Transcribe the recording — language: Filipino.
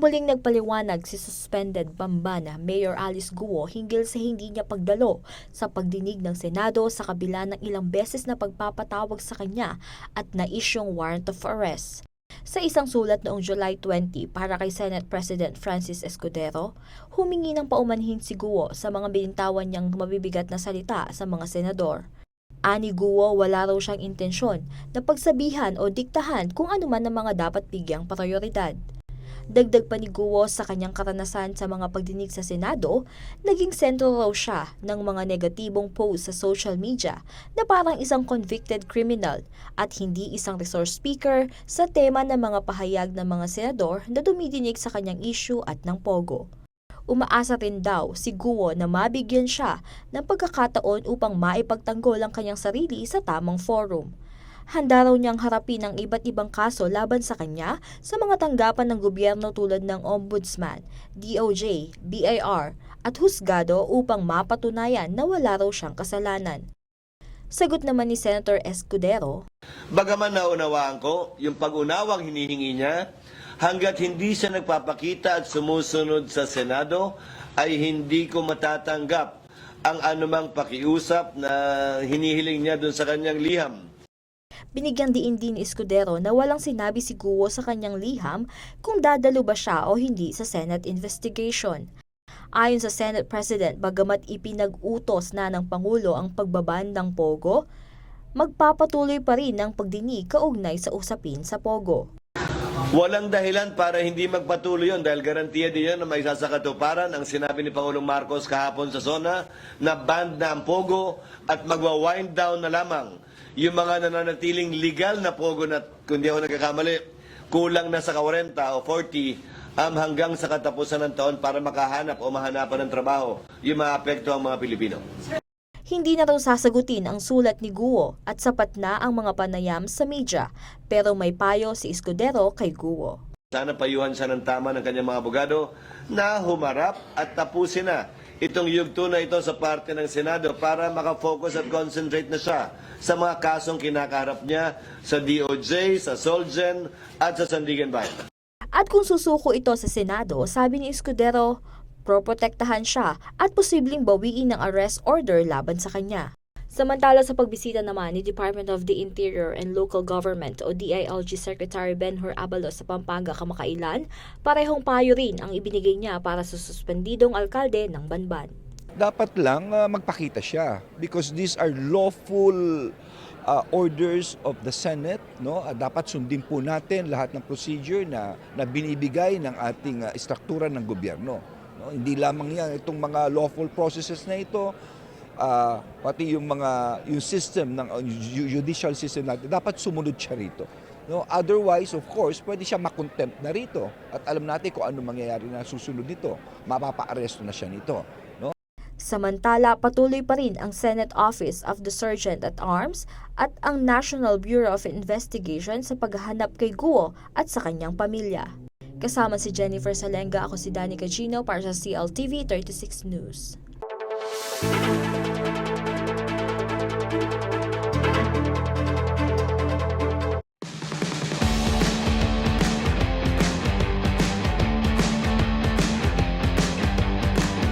Muling nagpaliwanag si suspended Bambana Mayor Alice Guo hinggil sa hindi niya pagdalo sa pagdinig ng Senado sa kabila ng ilang beses na pagpapatawag sa kanya at na-isyong warrant of arrest. Sa isang sulat noong July 20 para kay Senate President Francis Escudero, humingi ng paumanhin si Guo sa mga binintawan niyang mabibigat na salita sa mga senador. Ani Guo wala raw siyang intensyon na pagsabihan o diktahan kung ano man ang mga dapat bigyang prioridad. Dagdag pa ni Guo sa kanyang karanasan sa mga pagdinig sa Senado, naging sentro raw siya ng mga negatibong post sa social media na parang isang convicted criminal at hindi isang resource speaker sa tema ng mga pahayag ng mga senador na dumidinig sa kanyang issue at ng pogo. Umaasa rin daw si Guo na mabigyan siya ng pagkakataon upang maipagtanggol ang kanyang sarili sa tamang forum. Handa raw niyang harapin ang iba't ibang kaso laban sa kanya sa mga tanggapan ng gobyerno tulad ng Ombudsman, DOJ, BIR at husgado upang mapatunayan na wala raw siyang kasalanan. Sagot naman ni Senator Escudero, Bagaman naunawaan ko yung pag-unawang hinihingi niya, hanggat hindi siya nagpapakita at sumusunod sa Senado, ay hindi ko matatanggap ang anumang pakiusap na hinihiling niya dun sa kanyang liham. Binigyan diin din ni Escudero na walang sinabi si Guo sa kanyang liham kung dadalo ba siya o hindi sa Senate investigation. Ayon sa Senate President, bagamat ipinag-utos na ng Pangulo ang pagbaban ng Pogo, magpapatuloy pa rin ang pagdinig kaugnay sa usapin sa Pogo. Walang dahilan para hindi magpatuloy yun dahil garantiya din yan na may sasakatuparan ang sinabi ni Pangulong Marcos kahapon sa zona na band na ang Pogo at magwa-wind down na lamang yung mga nananatiling legal na Pogo na kung di ako nagkakamali kulang na sa 40 o 40 um, hanggang sa katapusan ng taon para makahanap o mahanapan ng trabaho yung maapekto ang mga Pilipino. Hindi na raw sasagutin ang sulat ni Guo at sapat na ang mga panayam sa media pero may payo si Escudero kay Guo. Sana payuhan siya ng tama ng kanyang mga abogado na humarap at tapusin na itong yugto na ito sa parte ng Senado para makafocus at concentrate na siya sa mga kasong kinakaharap niya sa DOJ, sa Solgen at sa Sandigan Bayan. At kung susuko ito sa Senado, sabi ni Escudero, proprotektahan siya at posibleng bawiin ng arrest order laban sa kanya. Samantala sa pagbisita naman ni Department of the Interior and Local Government o DILG Secretary Benhur Abalos sa Pampanga kamakailan, parehong payo rin ang ibinigay niya para sa suspendidong alkalde ng Banban. dapat lang ah, magpakita siya because these are lawful ah, orders of the Senate no Ah, dapat sundin po natin lahat ng procedure na na binibigay ng ating ah, istruktura ng gobyerno no hindi lamang yan. Itong mga lawful processes na ito ah, pati yung mga yung system ng uh, ju- judicial system natin dapat sumunod siya rito. No otherwise of course pwede siya makontempt na rito at alam natin kung ano mangyayari na susunod nito. Mapapa-aresto na siya nito no? Samantala, patuloy pa rin ang Senate Office of the Sergeant at Arms at ang National Bureau of Investigation sa paghahanap kay Guo at sa kanyang pamilya. Kasama si Jennifer Salenga, ako si Danny Cagino para sa CLTV 36 News.